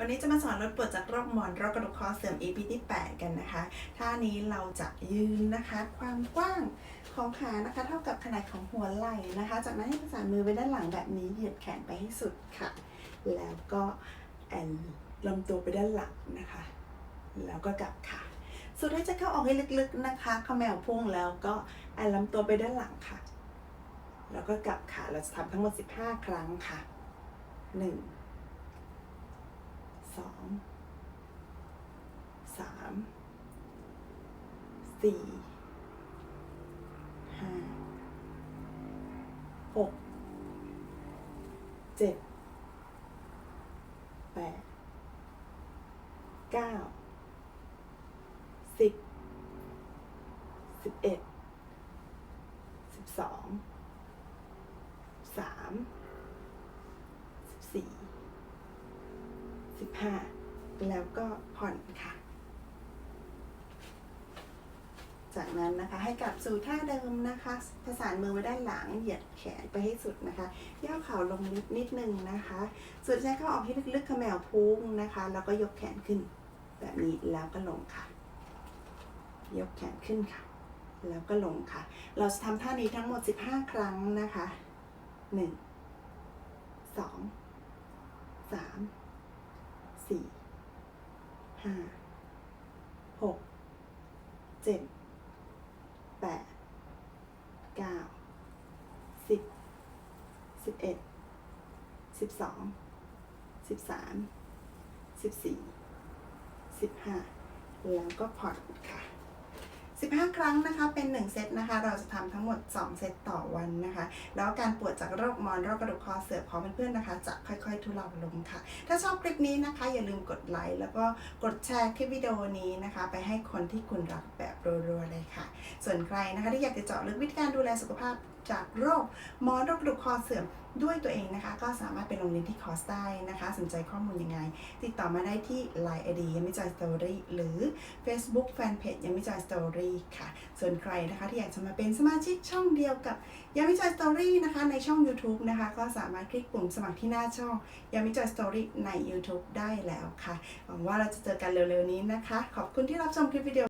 วันนี้จะมาสอนลดปวดจากโรคหมอนรองกระดูกคอเสื่อม EP ที่ 8 กันนะคะ ท่านี้เราจะยืนนะคะ ความกว้างของขานะคะ เท่ากับขนาดของหัวไหล่นะคะ จากนั้นให้ประสานมือไปด้านหลังแบบนี้ เหยียดแขนไปให้สุดค่ะ แล้วก็แอนลำตัวไปด้านหลังนะคะ แล้วก็กลับค่ะ สุดให้จะเข้าออกให้ลึกๆนะคะเขมวพุ่งแล้วก็แอนลำตัวไปด้านหลังค่ะ แล้วก็กลับค่ะ เราจะทำทั้งหมด 15 ครั้งค่ะ 1 สองสามสี่ห้าหกเจ็ดแปดเก้าสิบสิบเอ็ดสิบสองสามสิบสี่ สิบห้าแล้วก็ผ่อนค่ะ จากนั้นนะคะให้กลับสู่ท่าเดิมนะคะประสานมือไว้ด้านหลังเหยียดแขนไปให้สุดนะคะ ย่อเข่าลงนิดนิดนึงนะคะสุดใจเข้าออกให้ลึกๆขมวพุงนะคะ แล้วก็ยกแขนขึ้น แบบนี้แล้วก็ลงค่ะ ยกแขนขึ้นค่ะ แล้วก็ลงค่ะ เราจะทำท่านี้ทั้งหมด 15 ครั้งนะคะ 1 2 3 ห้าหกเจ็ดแปดเก้าสิบสิบเอ็ดสิบสองสิบสามสิบสี่สิบห้าแล้วก็ผ่อนค่ะ 15 ครั้งนะคะ เป็น 1 เซตนะคะ เราจะทำทั้งหมด 2 เซตต่อวันนะคะ แล้วการปวดจากโรคมอนโรคกระดูกคอเสื่อมของเพื่อนๆนะคะ จะค่อยๆทุเลาลงค่ะ ถ้าชอบคลิปนี้นะคะ อย่าลืมกดไลค์แล้วก็กดแชร์คลิปวิดีโอนี้นะคะ ไปให้คนที่คุณรักแบบรัวๆเลย ส่วนใครนะคะที่อยากจะเจาะลึกวิธีการดูแลสุขภาพจากโรคมอนโรคกระดูกคอเสื่อมด้วยตัวเองนะคะ ก็สามารถไปลงเรียนที่คอร์สได้นะคะ สนใจข้อมูลยังไง ติดต่อมาได้ที่ Line ID ยังไม่จอยสตอรี่หรือ Facebook Fanpage ยังไม่จอยสตอรี่ค่ะ ส่วนใครนะคะที่อยากจะมาเป็นสมาชิกช่องเดียวกับยังไม่จอยสตอรี่นะคะในช่อง YouTube นะคะ ก็สามารถคลิกปุ่มสมัครที่หน้าช่องยังไม่จอยสตอรี่ใน YouTube ได้แล้วค่ะหวังว่าเราจะเจอกันเร็วๆนี้นะคะ ขอบคุณที่รับชมคลิปวิดีโอ